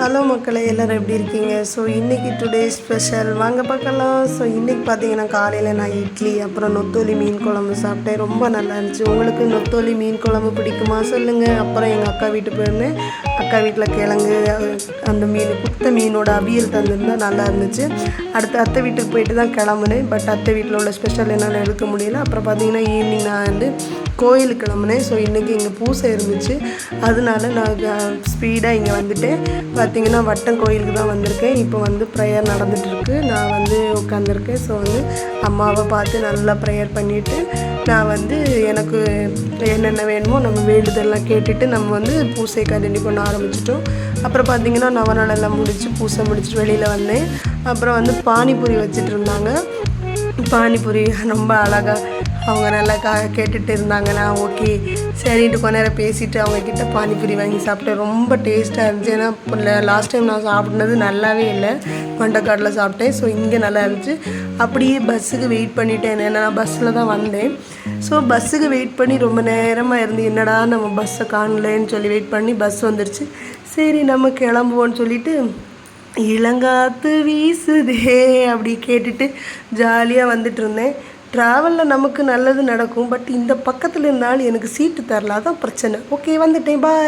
Hello மக்களே எல்லோரும் எப்படி இருக்கீங்க? ஸோ இன்றைக்கி டுடே ஸ்பெஷல் வாங்க பார்க்கலாம். ஸோ இன்றைக்கி பார்த்தீங்கன்னா காலையில் நான் இட்லி அப்புறம் நொத்தோலி மீன் குழம்பு சாப்பிட்டேன். ரொம்ப நல்லா இருந்துச்சு. உங்களுக்கு நொத்தோலி மீன் குழம்பு பிடிக்குமா? சொல்லுங்கள் அப்புறம் எங்கள் அக்கா வீட்டுக்கு போயிருந்தேன். அக்கா வீட்டில் கிழங்கு அந்த மீன் குத்த மீனோட அவியல் தந்திருந்தால் நல்லா இருந்துச்சு. அடுத்து அத்தை வீட்டுக்கு போயிட்டு தான் கிளம்புனேன். பட் அத்தை வீட்டில் உள்ள ஸ்பெஷல் என்னால் எடுக்க முடியல. அப்புறம் பார்த்தீங்கன்னா ஈவினிங் நான் வந்து கோயிலுக்கு கிளம்புனேன். ஸோ இன்றைக்கி இங்கே பூசை இருந்துச்சு. அதனால நான் ஸ்பீடாக இங்கே வந்துட்டேன். பார்த்தீங்கன்னா வட்டம் கோயிலுக்கு தான் வந்திருக்கேன். இப்போ வந்து ப்ரேயர் நடந்துகிட்ருக்கு நான் வந்து உட்காந்துருக்கேன் ஸோ வந்து அம்மாவை பார்த்து நல்லா ப்ரேயர் பண்ணிவிட்டு நான் வந்து எனக்கு என்னென்ன வேணுமோ நம்ம வேண்டுதல்லாம் கேட்டுட்டு நம்ம வந்து பூசை கண்டிப்பாக நான் ஆரம்பிச்சிட்டோம். அப்புறம் பார்த்தீங்கன்னா நவநாளெல்லாம் முடிச்சு பூசை முடிச்சுட்டு வெளியில் வந்தேன். அப்புறம் வந்து பானிபூரி வச்சுட்டு இருந்தாங்க. பானிபூரி ரொம்ப அழகாக அவங்க நல்லா கா கேட்டுட்டு இருந்தாங்க நான் ஓகே. சரின்ட்டு கொஞ்ச நேரம் பேசிட்டு அவங்கக்கிட்ட பானிபூரி வாங்கி சாப்பிட்டேன். ரொம்ப டேஸ்ட்டாக இருந்துச்சு. ஏன்னா லாஸ்ட் டைம் நான் சாப்பிட்னது நல்லாவே இல்லை. மண்டக்காட்டில் சாப்பிட்டேன். ஸோ இங்கே நல்லா இருந்துச்சு. அப்படியே பஸ்ஸுக்கு வெயிட் பண்ணிட்டேன். ஏன்னா நான் பஸ்ஸில் தான் வந்தேன். ஸோ பஸ்ஸுக்கு வெயிட் பண்ணி ரொம்ப நேரமாக இருந்து என்னடா நம்ம பஸ்ஸை காணலன்னு சொல்லி வெயிட் பண்ணி பஸ் வந்துருச்சு. சரி நம்ம கிளம்புவோன்னு சொல்லிட்டு இளங்காத்து வீசுதே அப்படி கேட்டுட்டு ஜாலியாக வந்துட்டு இருந்தேன் ட்ராவலில் நமக்கு நல்லது நடக்கும் பட் இந்த பக்கத்தில் இருந்தாலும் எனக்கு சீட்டு தரல அதான் பிரச்சனை. ஓகே வந்துட்டேன் பா